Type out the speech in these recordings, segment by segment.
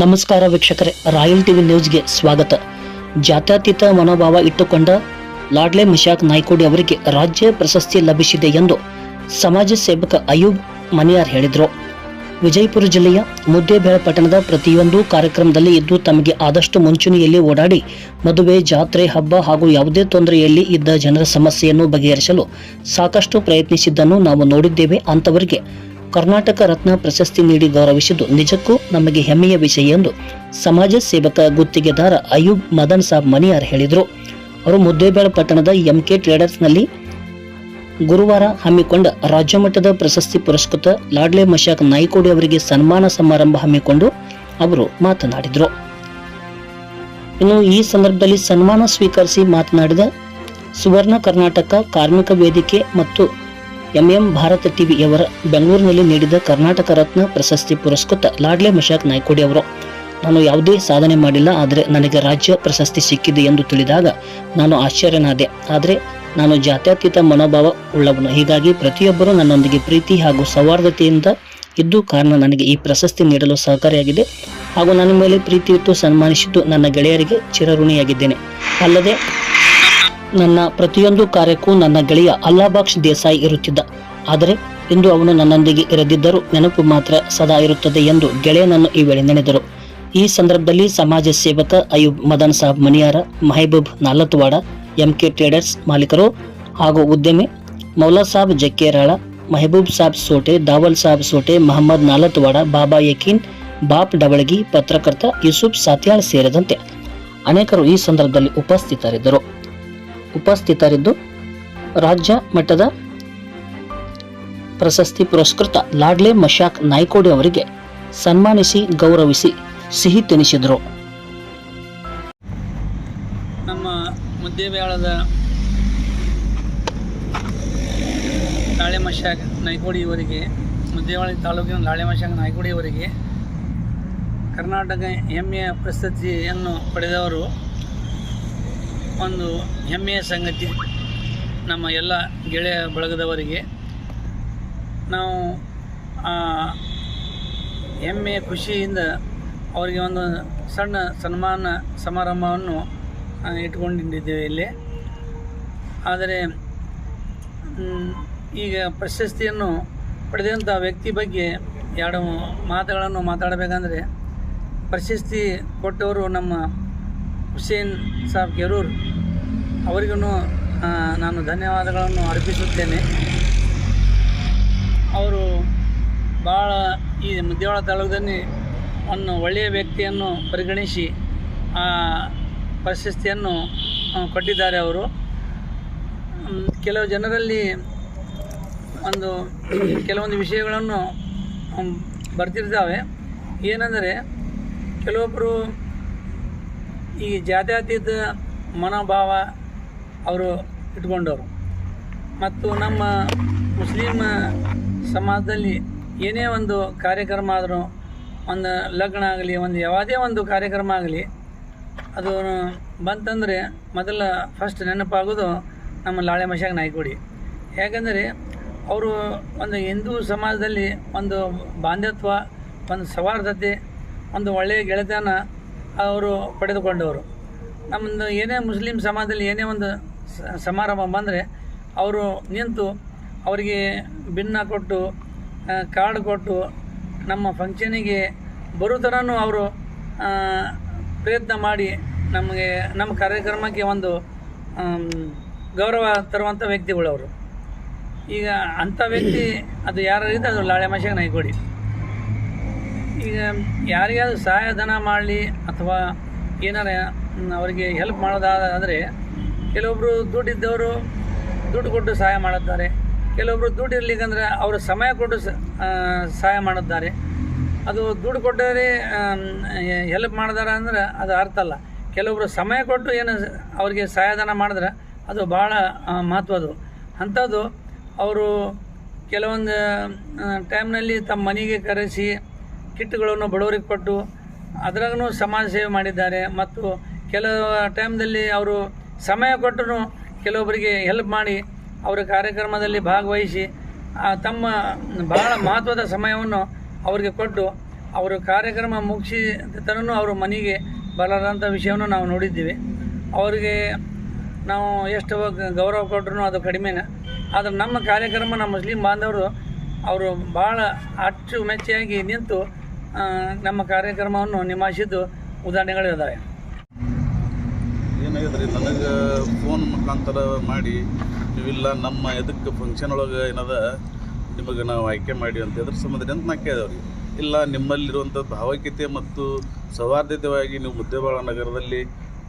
ನಮಸ್ಕಾರ ವೀಕ್ಷಕರೇ, royal TV ನ್ಯೂಸ್ಗೆ ಸ್ವಾಗತ. ಜಾತ್ಯತೀತ ಮನೋಭಾವ ಇಟ್ಟುಕೊಂಡ ಲಾಡ್ಲೆ ಮಿಶಾಕ್ ನಾಯ್ಕೋಡಿ ಅವರಿಗೆ ರಾಜ್ಯ ಪ್ರಶಸ್ತಿ ಲಭಿಸಿದೆ ಎಂದು ಸಮಾಜ ಸೇವಕ ಅಯೂಬ್ ಮನಿಯಾರ್ ಹೇಳಿದರು. ವಿಜಯಪುರ ಜಿಲ್ಲೆಯ ಮುದ್ದೇಬೇಳ ಪಟ್ಟಣದ ಪ್ರತಿಯೊಂದು ಕಾರ್ಯಕ್ರಮದಲ್ಲಿ ಇದ್ದು ತಮಗೆ ಆದಷ್ಟು ಮುಂಚೂಣಿಯಲ್ಲಿ ಓಡಾಡಿ ಮದುವೆ, ಜಾತ್ರೆ, ಹಬ್ಬ ಹಾಗೂ ಯಾವುದೇ ತೊಂದರೆಯಲ್ಲಿ ಇದ್ದ ಜನರ ಸಮಸ್ಯೆಯನ್ನು ಬಗೆಹರಿಸಲು ಸಾಕಷ್ಟು ಪ್ರಯತ್ನಿಸಿದ್ದನ್ನು ನಾವು ನೋಡಿದ್ದೇವೆ ಅಂತವರಿಗೆ ಕರ್ನಾಟಕ ರತ್ನ ಪ್ರಶಸ್ತಿ ನೀಡಿ ಗೌರವಿಸಿದ್ದು ನಿಜಕ್ಕೂ ನಮಗೆ ಹೆಮ್ಮೆಯ ವಿಷಯ ಎಂದು ಸಮಾಜ ಸೇವಕ ಗುತ್ತಿಗೆದಾರ ಅಯೂಬ್ ಮದನ್ ಸಾಬ್ ಮನಿಯಾರ್ ಹೇಳಿದರು. ಅವರು ಮುದ್ದೇಬೇಳ ಪಟ್ಟಣದ ಎಂಕೆ ಟ್ರೇಡರ್ಸ್ನಲ್ಲಿ ಗುರುವಾರ ಹಮ್ಮಿಕೊಂಡ ರಾಜ್ಯ ಮಟ್ಟದ ಪ್ರಶಸ್ತಿ ಪುರಸ್ಕೃತ ಲಾಡ್ಲೆ ಮಶಾಕ್ ನಾಯ್ಕೋಡಿ ಅವರಿಗೆ ಸನ್ಮಾನ ಸಮಾರಂಭ ಹಮ್ಮಿಕೊಂಡು ಅವರು ಮಾತನಾಡಿದರು. ಇನ್ನು ಈ ಸಂದರ್ಭದಲ್ಲಿ ಸನ್ಮಾನ ಸ್ವೀಕರಿಸಿ ಮಾತನಾಡಿದ ಸುವರ್ಣ ಕರ್ನಾಟಕ ಕಾರ್ಮಿಕ ವೇದಿಕೆ ಮತ್ತು ಎಂಎಂ ಭಾರತ ಟಿವಿಯವರ ಬೆಂಗಳೂರಿನಲ್ಲಿ ನೀಡಿದ ಕರ್ನಾಟಕ ರತ್ನ ಪ್ರಶಸ್ತಿ ಪುರಸ್ಕೃತ ಲಾಡ್ಲೆ ಮಶಾಕ್ ನಾಯ್ಕೋಡಿ ಅವರು. ನಾನು ಯಾವುದೇ ಸಾಧನೆ ಮಾಡಿಲ್ಲ, ಆದರೆ ನನಗೆ ರಾಜ್ಯ ಪ್ರಶಸ್ತಿ ಸಿಕ್ಕಿದೆ ಎಂದು ತಿಳಿದಾಗ ನಾನು ಆಶ್ಚರ್ಯನಾದೆ. ಆದರೆ ನಾನು ಜಾತ್ಯತೀತ ಮನೋಭಾವ ಉಳ್ಳವನು ಹೀಗಾಗಿ ಪ್ರತಿಯೊಬ್ಬರೂ ನನ್ನೊಂದಿಗೆ ಪ್ರೀತಿ ಹಾಗೂ ಸೌಹಾರ್ದತೆಯಿಂದ ಇದ್ದು ಕಾರಣ ನನಗೆ ಈ ಪ್ರಶಸ್ತಿ ನೀಡಲು ಸಹಕಾರಿಯಾಗಿದೆ ಹಾಗೂ ನನ್ನ ಮೇಲೆ ಪ್ರೀತಿ ಸನ್ಮಾನಿಸಿದ್ದು ನನ್ನ ಗೆಳೆಯರಿಗೆ ಚಿರಋಣಿಯಾಗಿದ್ದೇನೆ. ಅಲ್ಲದೆ ನನ್ನ ಪ್ರತಿಯೊಂದು ಕಾರ್ಯಕ್ಕೂ ನನ್ನ ಗೆಳೆಯ ಅಲ್ಲಾಬಾಕ್ಷ್ ದೇಸಾಯಿ ಇರುತ್ತಿದ್ದ. ಆದರೆ ಇಂದು ಅವನು ನನ್ನೊಂದಿಗೆ ಇರದಿದ್ದರೂ ನೆನಪು ಮಾತ್ರ ಸದಾ ಇರುತ್ತದೆ ಎಂದು ಗೆಳೆಯನನ್ನು ಈ ವೇಳೆ ನೆನೆದರು. ಈ ಸಂದರ್ಭದಲ್ಲಿ ಸಮಾಜ ಸೇವಕ Ayub Madan Sab Maniyar, Mahaboob Nalatwad M K traders ಮಾಲೀಕರು ಹಾಗೂ ಉದ್ಯಮಿ ಮೌಲಾ ಸಾಬ್ ಜಕ್ಕೇರಾಳ, ಮೆಹಬೂಬ್ ಸಾಬ್ ಸೋಟೆ, ದಾವಲ್ ಸಾಬ್ ಸೋಟೆ, ಮಹಮ್ಮದ್ ನಾಲತ್ವಾಡ ಬಾಬಾ ಯಕೀನ್, ಬಾಪ್ ಡಬಳಗಿ ಪತ್ರಕರ್ತ ಯೂಸುಫ್ ಸಾತ್ಯಾಳ್ ಸೇರಿದಂತೆ ಅನೇಕರು ಈ ಸಂದರ್ಭದಲ್ಲಿ ಉಪಸ್ಥಿತರಿದ್ದರು. ಉಪಸ್ಥಿತರಿದ್ದು ರಾಜ್ಯ ಮಟ್ಟದ ಪ್ರಶಸ್ತಿ ಪುರಸ್ಕೃತ ಲಾಡ್ಲೆ ಮಶಾಕ್ ನಾಯ್ಕೋಡಿ ಅವರಿಗೆ ಸನ್ಮಾನಿಸಿ, ಗೌರವಿಸಿ ಸಿಹಿ ತಿನಿಸಿದರು. ನಮ್ಮ ಮುದ್ದೇಬೇಳದ ಲಾಳೆಮಶಾಕ್ ನಾಯ್ಕೋಡಿ ಇವರಿಗೆ ಮುದ್ದೇಬೇಳ ತಾಲೂಕಿನ ಲಾಳೆಮಶಾಕ್ ನಾಯ್ಕೋಡಿ ಅವರಿಗೆ, ಕರ್ನಾಟಕ ಹೆಮ್ಮೆಯ ಪ್ರಶಸ್ತಿಯನ್ನು ಪಡೆದವರು ಒಂದು ಹೆಮ್ಮೆಯ ಸಂಗತಿ ನಮ್ಮ ಎಲ್ಲ ಗೆಳೆಯ ಬಳಗದವರಿಗೆ. ನಾವು, ಆ, ಹೆಮ್ಮೆಯ ಖುಷಿಯಿಂದ ಅವರಿಗೆ ಒಂದು ಸಣ್ಣ ಸನ್ಮಾನ ಸಮಾರಂಭವನ್ನು ಇಟ್ಕೊಂಡಿದ್ದೇವೆ ಇಲ್ಲಿ. ಆದರೆ ಈಗ ಪ್ರಶಸ್ತಿಯನ್ನು ಪಡೆದಂಥ ವ್ಯಕ್ತಿ ಬಗ್ಗೆ ಎರಡು ಮಾತುಗಳನ್ನು ಮಾತಾಡಬೇಕಂದ್ರೆ, ಪ್ರಶಸ್ತಿ ಕೊಟ್ಟವರು ನಮ್ಮ ಹುಸೇನ್ ಸಾಬ್ ಕೆರೂರ್ ಅವರಿಗೂ ನಾನು ಧನ್ಯವಾದಗಳನ್ನು ಅರ್ಪಿಸುತ್ತೇನೆ. ಅವರು ಭಾಳ ಈ ಮುದ್ದೇವಾಳ ತಾಲೂಕದಲ್ಲಿ ಒಂದು ಒಳ್ಳೆಯ ವ್ಯಕ್ತಿಯನ್ನು ಪರಿಗಣಿಸಿ, ಆ, ಪ್ರಶಸ್ತಿಯನ್ನು ಕೊಟ್ಟಿದ್ದಾರೆ ಅವರು. ಕೆಲವು ಜನರಲ್ಲಿ ಒಂದು, ಕೆಲವೊಂದು ವಿಷಯಗಳನ್ನು ಬರ್ತಿರ್ತಾವೆ. ಏನೆಂದರೆ, ಕೆಲವೊಬ್ಬರು ಈ ಜಾತ್ಯತೀತ ಮನೋಭಾವ ಅವರು ಇಟ್ಕೊಂಡವರು. ಮತ್ತು ನಮ್ಮ ಮುಸ್ಲಿಮ್ ಸಮಾಜದಲ್ಲಿ ಏನೇ ಒಂದು ಕಾರ್ಯಕ್ರಮ ಆದರೂ, ಒಂದು ಲಗ್ನ ಆಗಲಿ, ಒಂದು ಯಾವುದೇ ಒಂದು ಕಾರ್ಯಕ್ರಮ ಆಗಲಿ, ಅದು ಬಂತಂದರೆ ಮೊದಲ ಫಸ್ಟ್ ನೆನಪಾಗೋದು ನಮ್ಮ ಲಾಳೆ ಮಶಾಗ ನಾಯ್ಕೊಡಿ. ಯಾಕಂದರೆ ಅವರು ಒಂದು ಹಿಂದೂ ಸಮಾಜದಲ್ಲಿ ಒಂದು ಬಾಂಧತ್ವ ಒಂದು ಸೌಹಾರ್ದತೆ, ಒಂದು ಒಳ್ಳೆಯ ಗೆಳೆತನ ಅವರು ಪಡೆದುಕೊಂಡವರು. ನಮ್ಮದು ಏನೇ ಮುಸ್ಲಿಂ ಸಮಾಜದಲ್ಲಿ ಏನೇ ಒಂದು ಸಮಾರಂಭ ಬಂದರೆ ಅವರು ನಿಂತು ಅವರಿಗೆ ಭಿನ್ನ ಕೊಟ್ಟು ಕಾರ್ಡ್ ಕೊಟ್ಟು ನಮ್ಮ ಫಂಕ್ಷನಿಗೆ ಬರೋ ಥರನೂ ಅವರು ಪ್ರಯತ್ನ ಮಾಡಿ ನಮಗೆ, ನಮ್ಮ ಕಾರ್ಯಕ್ರಮಕ್ಕೆ ಒಂದು ಗೌರವ ತರುವಂಥ ವ್ಯಕ್ತಿಗಳು ಅವರು ಈಗ ಅಂಥ ವ್ಯಕ್ತಿ, ಅದು ಯಾರಿದೆ ಅದು ಲಾಳೆ ಮಶಾಗ ನಾಯ್ಕೊಡಿ. ಈಗ ಯಾರಿಗಾದ್ರೂ ಸಹಾಯಧನ ಮಾಡಲಿ ಅಥವಾ ಏನಾರ ಅವರಿಗೆ ಹೆಲ್ಪ್ ಮಾಡೋದಾದರೆ ಕೆಲವೊಬ್ಬರು ದುಡ್ಡಿದ್ದವರು ದುಡ್ಡು ಕೊಟ್ಟು ಸಹಾಯ ಮಾಡುತ್ತಾರೆ. ಕೆಲವೊಬ್ಬರು ದುಡ್ಡು ಇರ್ಲಿಕ್ಕಂದ್ರೆ ಅವರು ಸಮಯ ಕೊಟ್ಟು ಸಹಾಯ ಮಾಡುತ್ತಾರೆ. ಅದು ದುಡ್ಡು ಕೊಟ್ಟರೆ ಹೆಲ್ಪ್ ಮಾಡಿದಾರ ಅಂದ್ರೆ ಅದು ಅರ್ಥ ಅಲ್ಲ. ಕೆಲವೊಬ್ಬರು ಸಮಯ ಕೊಟ್ಟು ಏನು ಅವರಿಗೆ ಸಹಾಯಧನ ಮಾಡಿದ್ರೆ ಅದು ಭಾಳ ಮಹತ್ವ ಮಹತ್ವದ್ದು ಅಂಥದ್ದು ಅವರು ಕೆಲವೊಂದು ಟೈಮ್ನಲ್ಲಿ ತಮ್ಮ ಮನೆಗೆ ಕರೆಸಿ ಕಿಟ್ಗಳನ್ನು ಬಡವರಿಗೆ ಕೊಟ್ಟು ಅದ್ರಾಗೂ ಸಮಾಜ ಸೇವೆ ಮಾಡಿದ್ದಾರೆ. ಮತ್ತು ಕೆಲವು ಟೈಮ್ದಲ್ಲಿ ಅವರು ಸಮಯ ಕೊಟ್ಟು ಕೆಲವೊಬ್ಬರಿಗೆ ಹೆಲ್ಪ್ ಮಾಡಿ ಅವರ ಕಾರ್ಯಕ್ರಮದಲ್ಲಿ ಭಾಗವಹಿಸಿ ತಮ್ಮ ಬಹಳ ಮಹತ್ವದ ಸಮಯವನ್ನು ಅವರಿಗೆ ಕೊಟ್ಟು ಅವರು ಕಾರ್ಯಕ್ರಮ ಮುಗಿಸಿದ ತನೂ ಅವರು ಮನೆಗೆ ಬರಲಾರಂಥ ವಿಷಯವನ್ನು ನಾವು ನೋಡಿದ್ದೀವಿ. ಅವರಿಗೆ ನಾವು ಎಷ್ಟು ಗೌರವ ಕೊಟ್ಟರು ಅದು ಕಡಿಮೆನೇ. ಆದರೆ ನಮ್ಮ ಕಾರ್ಯಕ್ರಮ, ನಮ್ಮ ಮುಸ್ಲಿಂ ಬಾಂಧವರು ಅವರು ಭಾಳ ಅಚ್ಚುಮೆಚ್ಚಾಗಿ ನಿಂತು ನಮ್ಮ ಕಾರ್ಯಕ್ರಮವನ್ನು ನಿಭಾಯಿಸಿದ್ದು ಉದಾಹರಣೆಗಳು ಇದ್ದಾವೆ ಏನಾಗಿದ್ರಿ ನನಗೆ ಫೋನ್ ಮುಖಾಂತರ ಮಾಡಿ, ನೀವಿಲ್ಲ, ನಮ್ಮ ಎದಕ್ಕೆ ಫಂಕ್ಷನ್ ಒಳಗೆ ಏನದ, ನಿಮಗೆ ನಾವು ಆಯ್ಕೆ ಮಾಡಿ ಅಂತ ಅದ್ರ ಸಂಬಂಧ ಅಂತ ನಾ ಕೇಳಿದವ್ರಿ. ಇಲ್ಲ ನಿಮ್ಮಲ್ಲಿರುವಂಥ ಭಾವೈಕ್ಯತೆ ಮತ್ತು ಸೌಹಾರ್ದತೆಯಾಗಿ ನೀವು ಮುದ್ದೇಬಾಳ ನಗರದಲ್ಲಿ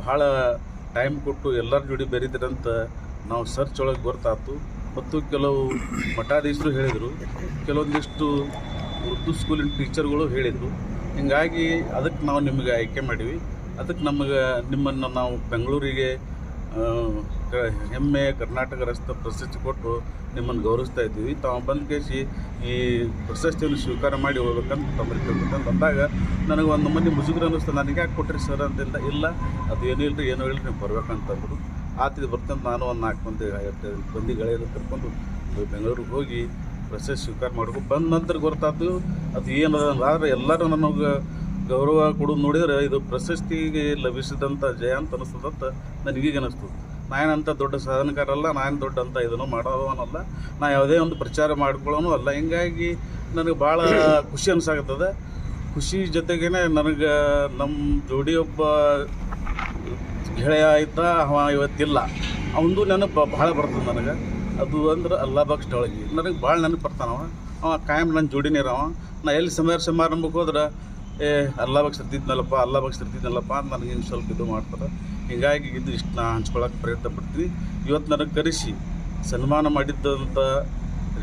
ಭಾಳ ಟೈಮ್ ಕೊಟ್ಟು ಎಲ್ಲರ ಜೋಡಿ ಬೆರೀತಿರಂತ ನಾವು ಸರ್ಚ್ ಒಳಗೆ ಗೊತ್ತಾಯ್ತು ಮತ್ತು ಕೆಲವು ಮಠಾಧೀಶರು ಹೇಳಿದರು. ಕೆಲವೊಂದಿಷ್ಟು ಉರ್ದು ಸ್ಕೂಲಿನ ಟೀಚರ್ಗಳು ಹೇಳಿದರು. ಹೀಗಾಗಿ ಅದಕ್ಕೆ ನಾವು ನಿಮಗೆ ಆಯ್ಕೆ ಮಾಡೀವಿ. ಅದಕ್ಕೆ ನಮಗೆ, ನಿಮ್ಮನ್ನು ನಾವು ಬೆಂಗಳೂರಿಗೆ ಹೆಮ್ಮೆ ಕರ್ನಾಟಕ ರಸ್ತೆ ಪ್ರಶಸ್ತಿ ಕೊಟ್ಟು ನಿಮ್ಮನ್ನು ಗೌರವಿಸ್ತಾ ಇದ್ದೀವಿ. ತಾವು ಬಂದ ಕೇಸಿ ಈ ಪ್ರಶಸ್ತಿಯನ್ನು ಸ್ವೀಕಾರ ಮಾಡಿ ಹೋಗ್ಬೇಕಂತ ತಮ್ಮಲ್ಲಿ ಕೇಳ್ಬೇಕಂತ ಬಂದಾಗ ನನಗೆ ಒಂದು ಮಂದಿ ಮುಜುಗರ ಅನ್ನಿಸ್ತು. ನನಗೆ ಯಾಕೆ ಕೊಟ್ಟಿರಿ ಸರ್ ಅಂತಿಲ್ಲ. ಇಲ್ಲ, ಅದು ಏನೂ ಇಲ್ಲರಿ ಏನೂ ಇಲ್ಲರಿ ನೀವು ಬರಬೇಕಂತಂದರು. ಆತಿದ್ದು ಬರ್ತಂತ ನಾನು ಒಂದು ನಾಲ್ಕು ಮಂದಿ ಗೆಳೆಯರು ಕರ್ಕೊಂಡು ಬೆಂಗಳೂರಿಗೆ ಹೋಗಿ ಪ್ರಶಸ್ತಿ ಸ್ವೀಕಾರ ಮಾಡಬೇಕು. ಬಂದ ನಂತರ ಗೊತ್ತಾಯ್ತು ಅದು ಏನದ ಆದರೆ ಎಲ್ಲರೂ ನನಗೆ ಗೌರವ ಕೊಡೋದು ನೋಡಿದ್ರೆ ಇದು ಪ್ರಶಸ್ತಿಗೆ ಲಭಿಸಿದಂಥ ಜಯ ಅಂತ ಅನಿಸ್ತದಂತ ನನಗೀಗ ಅನಿಸ್ತು ನಾನೇನಂತ ದೊಡ್ಡ ಸಾಧನಕಾರಲ್ಲ ನಾನು ದೊಡ್ಡ ಅಂತ ಇದನ್ನು ಮಾಡೋವನಲ್ಲ, ನಾ ಯಾವುದೇ ಒಂದು ಪ್ರಚಾರ ಮಾಡ್ಕೊಳ್ಳೋನು ಅಲ್ಲ. ಹಿಂಗಾಗಿ ನನಗೆ ಭಾಳ ಖುಷಿ ಅನ್ಸಾಕತ್ತದ ಖುಷಿ ಜೊತೆಗೇ ನನಗೆ ನಮ್ಮ ಜೋಡಿ ಒಬ್ಬ ಗೆಳೆಯ ಆಯ್ತಾ ಅವ ಇವತ್ತಿಲ್ಲ. ಅವನದು ನೆನಪು ಭಾಳ ಬರ್ತದೆ ನನಗೆ. ಅದು ಅಂದ್ರೆ ಅಲ್ಲಾ ಬಕ್ಷ ಒಳಗೆ ನನಗೆ ಭಾಳ ನೆನಪು ಬರ್ತಾನವ ಅವ ಕಾಯಂ ನನ್ನ ಜೋಡಿನೇ ಇರವ ನಾ ಎಲ್ಲಿ ಸಮಾರ ಸಮಾರಂಭಕ್ಕೆ ಹೋದ್ರೆ, ಏ, ಅಲ್ಲಾ ಬಕ್ಷ ಇರ್ತಿದ್ನಲ್ಲಪ್ಪ, ಅಲ್ಲಾ ಬಕ್ಷ ಇರ್ತಿದ್ನಲ್ಲಪ್ಪ ಅಂತ ನನಗೆ ಹಿಂಗೆ ಸ್ವಲ್ಪ ಇದು ಮಾಡ್ತಾರೆ. ಹೀಗಾಗಿ ಇದು ಇಷ್ಟು ನಾ ಹಂಚ್ಕೊಳಕ್ಕೆ ಪ್ರಯತ್ನ ಪಡ್ತೀನಿ. ಇವತ್ತು ನನಗೆ ಕರೆಸಿ, ಸನ್ಮಾನ ಮಾಡಿದ್ದಂಥ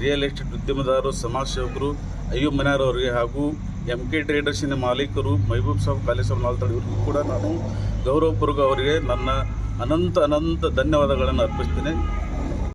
ರಿಯಲ್ ಎಸ್ಟೇಟ್ ಉದ್ಯಮದಾರರು ಸಮಾಜ ಸೇವಕರು ಅಯ್ಯೋ ಮನೆಯವರವರಿಗೆ ಹಾಗೂ ಎಂ ಕೆ ಟ್ರೇಡರ್ಸಿನ ಮಾಲೀಕರು, ಮಹಬೂಬ್ ಸಾಬ್ ಕಾಲೇಜ್ ಸಾಬ್ ನಾಲ್ತಾಳ್ ಇವ್ರಿಗೂ ಕೂಡ ನಾನು ಗೌರವಪೂರ್ವಕ ಅವರಿಗೆ ನನ್ನ ಅನಂತ ಅನಂತ ಧನ್ಯವಾದಗಳನ್ನು ಅರ್ಪಿಸ್ತೀನಿ.